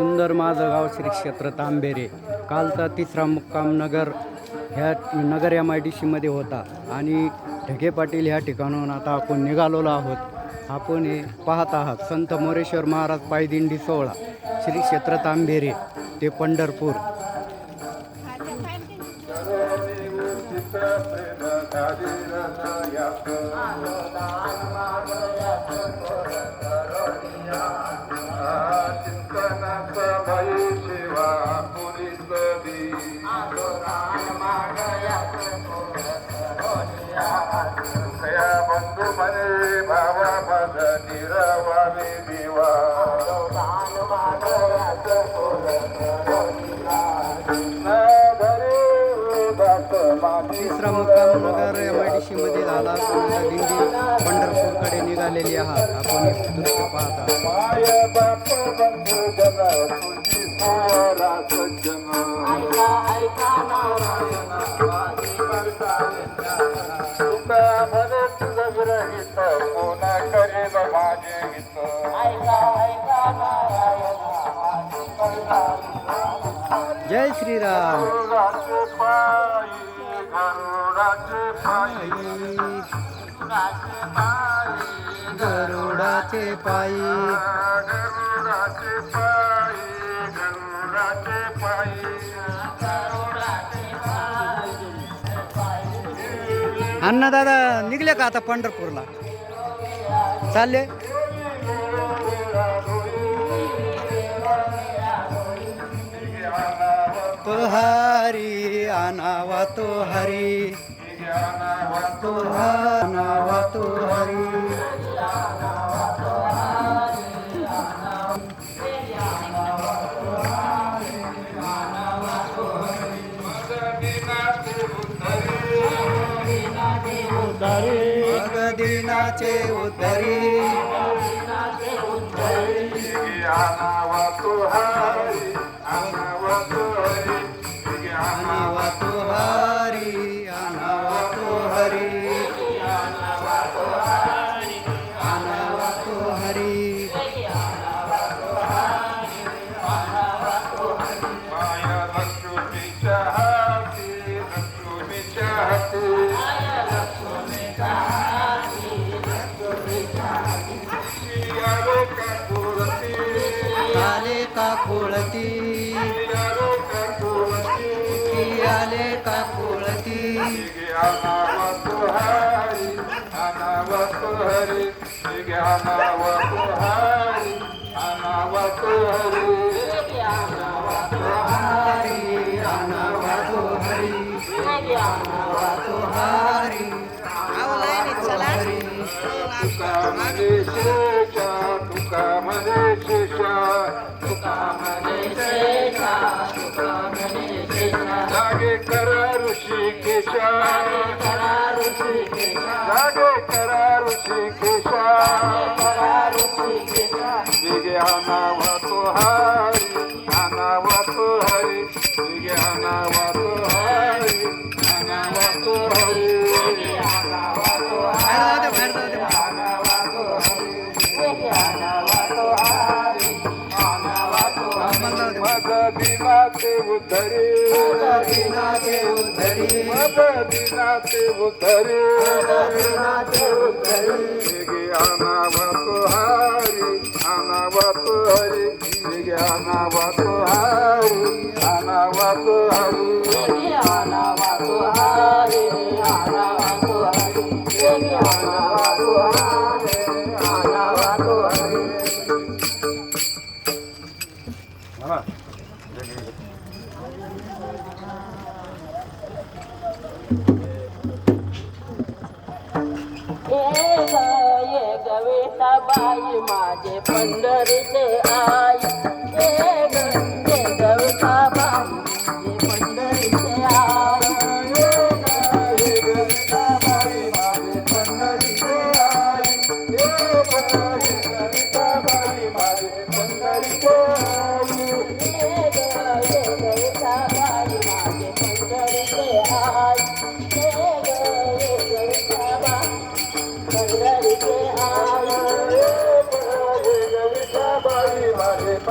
सुंदर माझं गाव श्री क्षेत्र तांबेरे. कालचा तिसरा मुक्काम नगर ह्या नगर एम आय डी सीमध्ये होता. आणि ढगे पाटील ह्या ठिकाणाहून आता आपण निघालेलो आहोत. आपण हे पाहत आहात संत मोरेश्वर महाराज पायदिंडी सोहळा श्री क्षेत्र तांबेरे ते पंढरपूर. बंधू म्हणे भावा मग निरवावे दिवा। तिसरा मुक्काम नगर एम आय डी सीमध्ये झाला दिंडी पंढरपूरकडे निघालेली आहात. आपण दृश्य पाहता. जय श्रीराम। गरुडाचे पायी। गरुडाचे पायी गरुडाचे पायी गरुडाचे पायी गरुडाचे पायी अण्णा दादा निघले का आता पंढरपूरला? चालले? तो हरी आनावा तो हरी. तो आनावा तो हरी. दिनाचे उतरी आनावा तो हरी. आले का खोळती यारो का तुळशी की आले का खोळती आनावा जागे करा ऋषिकेशा जागे करा ऋषी ऋषिकेशा वेगे आनावा तो हरी आनावा तो हरी. वेगे आनावा तो हरी आनावा तो हरी. उद्धरे उद्धरी मग दिनाचे उद्धरे वेगे आनावा तो हरी आनावा तो हरी. वेगे आनावा तो आई माझे पंढरीचे आई ये ग पंढरीचे आई पंढरीचे आई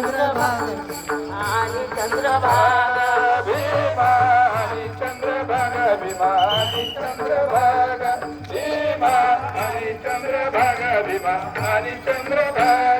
चंद्रभागा आणि चंद्रभागा भीमा आणि चंद्रभागा भीमा आणि चंद्रभागा चंद्रभागा चंद्रभागा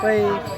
会